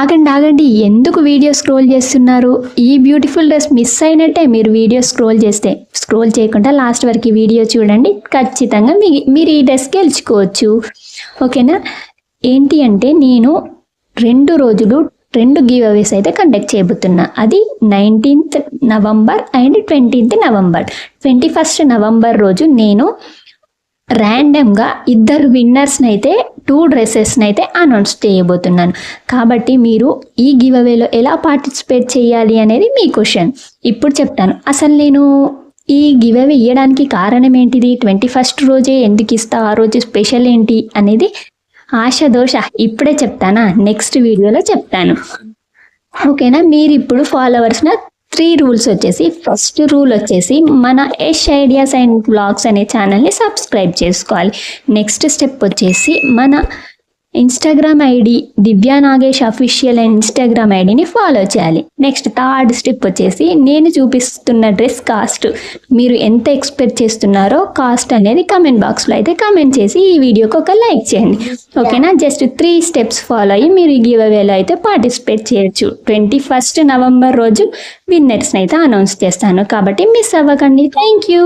ఆగండి ఆగండి. ఎందుకు వీడియో స్క్రోల్ చేస్తున్నారు? ఈ బ్యూటిఫుల్ డ్రెస్ మిస్ అయినట్టే మీరు వీడియో స్క్రోల్ చేస్తే. స్క్రోల్ చేయకుండా లాస్ట్ వరకు వీడియో చూడండి. ఖచ్చితంగా మీ మీరు ఈ డ్రెస్ గెలుచుకోవచ్చు. ఓకేనా? ఏంటి అంటే నేను రెండు రోజులు రెండు గివ్ అవేస్ అయితే కండక్ట్ చేయబోతున్నా. అది nineteenth November and twentieth November. Twenty first November రోజు నేను ర్యాండమ్గా ఇద్దరు విన్నర్స్ని అయితే టూ డ్రెస్సెస్ని అయితే అనౌన్స్ చేయబోతున్నాను. కాబట్టి మీరు ఈ గివ్ అవేలో ఎలా పార్టిసిపేట్ చేయాలి అనేది మీ క్వశ్చన్. ఇప్పుడు చెప్తాను. అసలు నేను ఈ గివ్ అవే ఇవ్వడానికి కారణం ఏంటిది? ట్వంటీ ఫస్ట్ రోజే ఎందుకు ఇస్తా? ఆ రోజు స్పెషల్ ఏంటి? అనేది ఆశ దోష ఇప్పుడే చెప్తానా? నెక్స్ట్ వీడియోలో చెప్తాను. ఓకేనా? మీరు ఇప్పుడు ఫాలో త్రీ రూల్స్ వచ్చేసి ఫస్ట్ రూల్ వచ్చేసి మన ఎష్ ఐడియాస్ అండ్ బ్లాగ్స్ అనే ఛానల్ని సబ్స్క్రైబ్ చేసుకోవాలి. నెక్స్ట్ స్టెప్ వచ్చేసి మన Instagram ID Divya Nagesh official and Instagram ఐడిని ఫాలో చేయాలి. నెక్స్ట్ థర్డ్ స్టెప్ వచ్చేసి నేను చూపిస్తున్న డ్రెస్ కాస్ట్ మీరు ఎంత ఎక్స్పెక్ట్ చేస్తున్నారో కాస్ట్ అనేది కమెంట్ బాక్స్లో అయితే కమెంట్ చేసి ఈ వీడియోకి ఒక లైక్ చేయండి. ఓకేనా జస్ట్ త్రీ స్టెప్స్ ఫాలో అయ్యి మీరు ఈ గివ్ అవేలో అయితే పార్టిసిపేట్ చేయొచ్చు. ట్వంటీ ఫస్ట్ నవంబర్ రోజు విన్నర్స్ని అయితే అనౌన్స్ చేస్తాను. కాబట్టి మిస్ అవ్వకండి. Thank you